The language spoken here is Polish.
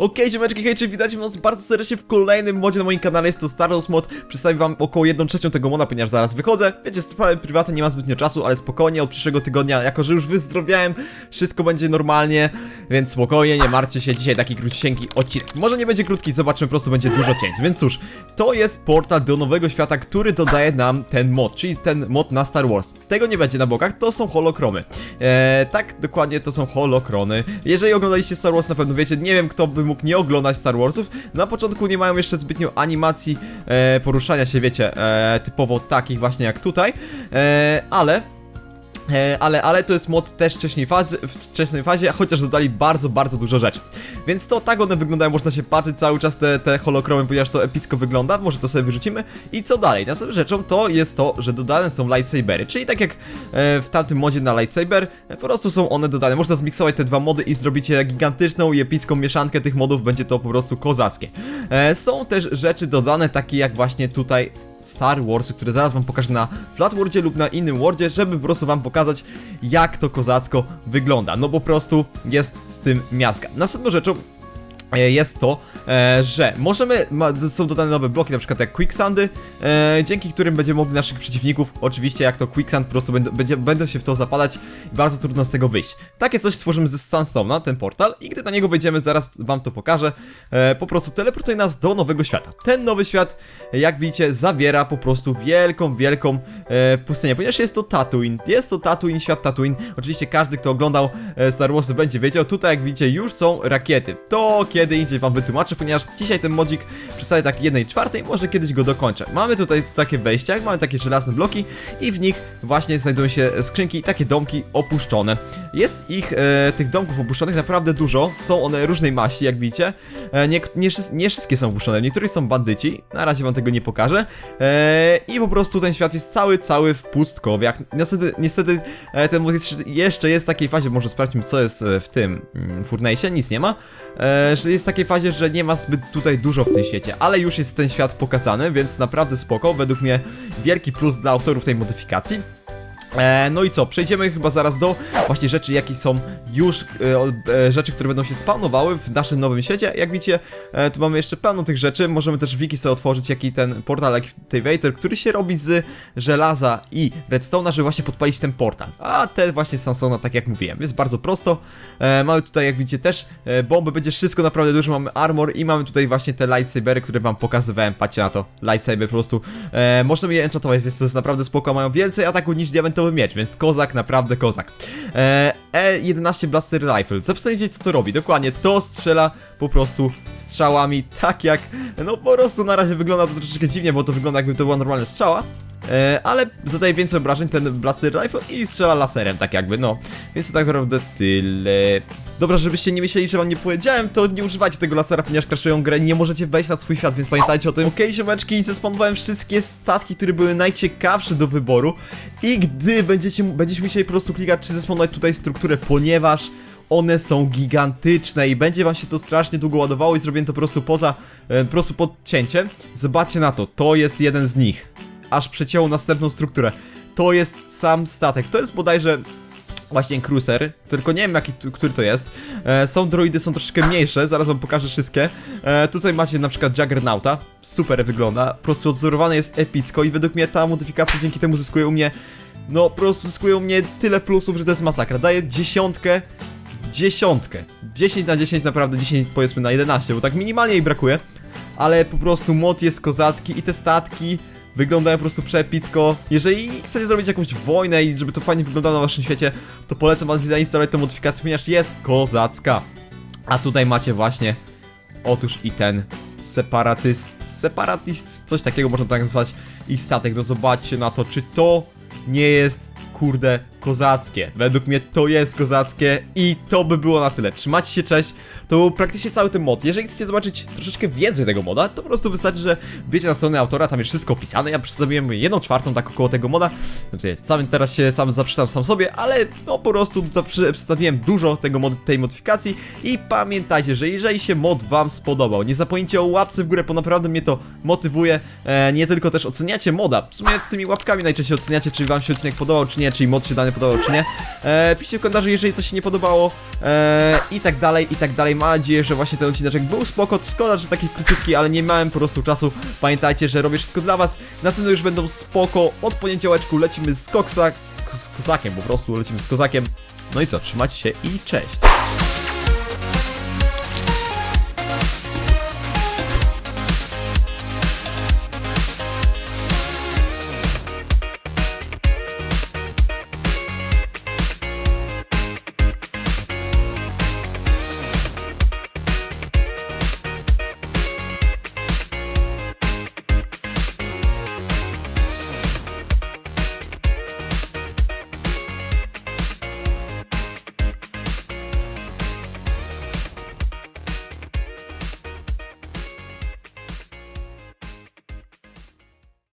Okej, ziomeczki, hej, cześć, witajcie was bardzo serdecznie w kolejnym modzie na moim kanale, jest to Star Wars Mod. Przedstawię wam około 1 trzecią tego moda, ponieważ zaraz wychodzę. Wiecie, sprawy prywatne, nie mam zbytnio czasu, ale spokojnie, od przyszłego tygodnia, jako że już wyzdrowiałem Wszystko będzie normalnie, więc spokojnie, nie martwcie się, dzisiaj taki krócienki odcinek. Może nie będzie krótki, zobaczymy, po prostu będzie dużo cięć. Więc cóż, to jest portal do nowego świata, który dodaje nam ten mod, czyli ten mod na Star Wars. Tego nie będzie na bokach, to są holokromy. Eee, Tak, dokładnie, to są holokrony Jeżeli oglądaliście Star Wars, na pewno wiecie, nie wiem kto by mógł nie oglądać Star Warsów. Na początku nie mają jeszcze zbytnio animacji e, poruszania się, wiecie, e, typowo takich właśnie jak tutaj, e, ale... E, ale, ale to jest mod też wcześniej fazy, wczesnej fazie, chociaż dodali bardzo, bardzo dużo rzeczy. Więc to tak one wyglądają, można się patrzeć cały czas te, te holokromy, ponieważ to epicko wygląda, może to sobie wyrzucimy. I co dalej? Następną rzeczą to jest to, że dodane są lightsabery, czyli tak jak e, w tamtym modzie na lightsaber, e, po prostu są one dodane. Można zmiksować te dwa mody i zrobicie gigantyczną i epicką mieszankę tych modów, będzie to po prostu kozackie. E, są też rzeczy dodane, takie jak właśnie tutaj Star Wars, które zaraz wam pokażę na Flat Worldzie lub na innym worldzie, żeby po prostu wam pokazać jak to kozacko wygląda. No po prostu jest z tym miazga. Następną rzeczą jest to, e, że możemy, są dodane nowe bloki, na przykład jak quicksandy, e, dzięki którym będziemy mogli naszych przeciwników, oczywiście jak to quicksand, po prostu będzie, będą się w to zapadać i bardzo trudno z tego wyjść. Takie coś stworzymy ze Sandstone'a, ten portal, i gdy na niego wejdziemy, zaraz wam to pokażę, e, po prostu teleportuje nas do nowego świata. Ten nowy świat, jak widzicie, zawiera po prostu wielką, wielką e, pustynię, ponieważ jest to Tatooine, jest to Tatooine, świat Tatooine, oczywiście każdy, kto oglądał e, Star Wars będzie wiedział, tutaj jak widzicie już są rakiety, to kiedy indziej wam wytłumaczę, ponieważ dzisiaj ten modzik przedstawia tak jednej czwartej, może kiedyś go dokończę. Mamy tutaj takie wejścia, mamy takie żelazne bloki i w nich właśnie znajdują się skrzynki, takie domki opuszczone. Jest ich, e, tych domków opuszczonych naprawdę dużo, są one różnej maści, jak widzicie. E, nie, nie, nie wszystkie są opuszczone, niektórych są bandyci, na razie wam tego nie pokażę. E, I po prostu ten świat jest cały, cały w pustkowiach. Niestety, niestety e, ten jest, jeszcze jest w takiej fazie, może sprawdźmy co jest e, w tym mm, Furnace'ie, nic nie ma. E, że jest w takiej fazie, że nie ma zbyt tutaj dużo w tym świecie, ale już jest ten świat pokazany, więc naprawdę spoko, według mnie wielki plus dla autorów tej modyfikacji. E, no i co, przejdziemy chyba zaraz do właśnie rzeczy, jakie są już e, e, rzeczy, które będą się spawnowały w naszym nowym świecie. Jak widzicie, tu mamy jeszcze pełno tych rzeczy. Możemy też wiki sobie otworzyć, jaki ten portal Activator, który się robi z żelaza i redstone'a, żeby właśnie podpalić ten portal. A te właśnie Sansona, tak jak mówiłem, jest bardzo prosto. Mamy tutaj, jak widzicie, też bomby, będzie wszystko naprawdę dużo. Mamy armor i mamy tutaj właśnie te lightsabery, które wam pokazywałem. Patrzcie na to, lightsaber po prostu. Możemy je enchantować, więc to jest naprawdę spoko. Mają więcej ataku niż diamentowy miecz, więc kozak, naprawdę kozak. E, E11 Blaster Rifle. Zapytajcie, co to robi. Dokładnie, to strzela po prostu strzałami, tak jak, no po prostu na razie wygląda to troszeczkę dziwnie, bo to wygląda jakby to była normalna strzała. E, ale zadaje więcej obrażeń ten Blaster Rifle i strzela laserem, tak jakby, no. Więc to tak naprawdę tyle. Dobra, żebyście nie myśleli, że wam nie powiedziałem, to nie używajcie tego lasera, ponieważ crashują grę nie możecie wejść na swój świat, więc pamiętajcie o tym. Okej, okay, ziomeczki, zespanowałem wszystkie statki, które były najciekawsze do wyboru i gdy będziecie, będziecie musieli po prostu klikać, czy zespawnować tutaj strukturę, ponieważ one są gigantyczne i będzie wam się to strasznie długo ładowało i zrobię to po prostu poza, e, po prostu pod cięciem. Zobaczcie na to, to jest jeden z nich. Aż przecięło następną strukturę. To jest sam statek, to jest bodajże właśnie cruiser, tylko nie wiem jaki, który to jest. E, są droidy, są troszeczkę mniejsze, zaraz wam pokażę wszystkie. E, tutaj macie na przykład Juggernauta, super wygląda, po prostu odzorowany jest epicko i według mnie ta modyfikacja dzięki temu zyskuje u mnie, no po prostu zyskuje u mnie tyle plusów, że to jest masakra. Daje dziesiątkę, dziesiątkę, 10 na 10 naprawdę, 10 powiedzmy na 11, bo tak minimalnie jej brakuje. Ale po prostu mod jest kozacki i te statki wyglądają po prostu przepicko. Jeżeli chcecie zrobić jakąś wojnę i żeby to fajnie wyglądało na waszym świecie, to polecam wam zainstalować tę modyfikację, ponieważ jest kozacka. A tutaj macie właśnie, otóż i ten separatyst, separatist, coś takiego można tak nazwać, ich statek. No zobaczcie na to, czy to nie jest, kurde, kozackie. Według mnie to jest kozackie i to by było na tyle. Trzymajcie się, cześć. To był praktycznie cały ten mod. Jeżeli chcecie zobaczyć troszeczkę więcej tego moda, to po prostu wystarczy, że wiecie na stronę autora, tam jest wszystko opisane. Ja przedstawiłem jedną czwartą tak około tego moda. Znaczy, sam teraz się sam zaprzeczam sam sobie, ale no po prostu przedstawiłem dużo tego mod tej modyfikacji i pamiętajcie, że jeżeli się mod wam spodobał, nie zapomnijcie o łapce w górę, bo naprawdę mnie to motywuje. E, nie tylko też oceniacie moda. W sumie tymi łapkami najczęściej oceniacie, czy wam się odcinek podobał, czy nie, czy mod się dany ewentualnie podobało czy nie. E, piszcie w komentarzu, jeżeli coś się nie podobało e, i tak dalej, i tak dalej. Mam nadzieję, że właśnie ten odcineczek był spoko, szkoda, że taki króciutki, ale nie miałem po prostu czasu. Pamiętajcie, że robię wszystko dla was. Następne już będą spoko. Od poniedziałeczku lecimy z koksa, z kozakiem po prostu, lecimy z kozakiem. No i co, trzymajcie się i cześć.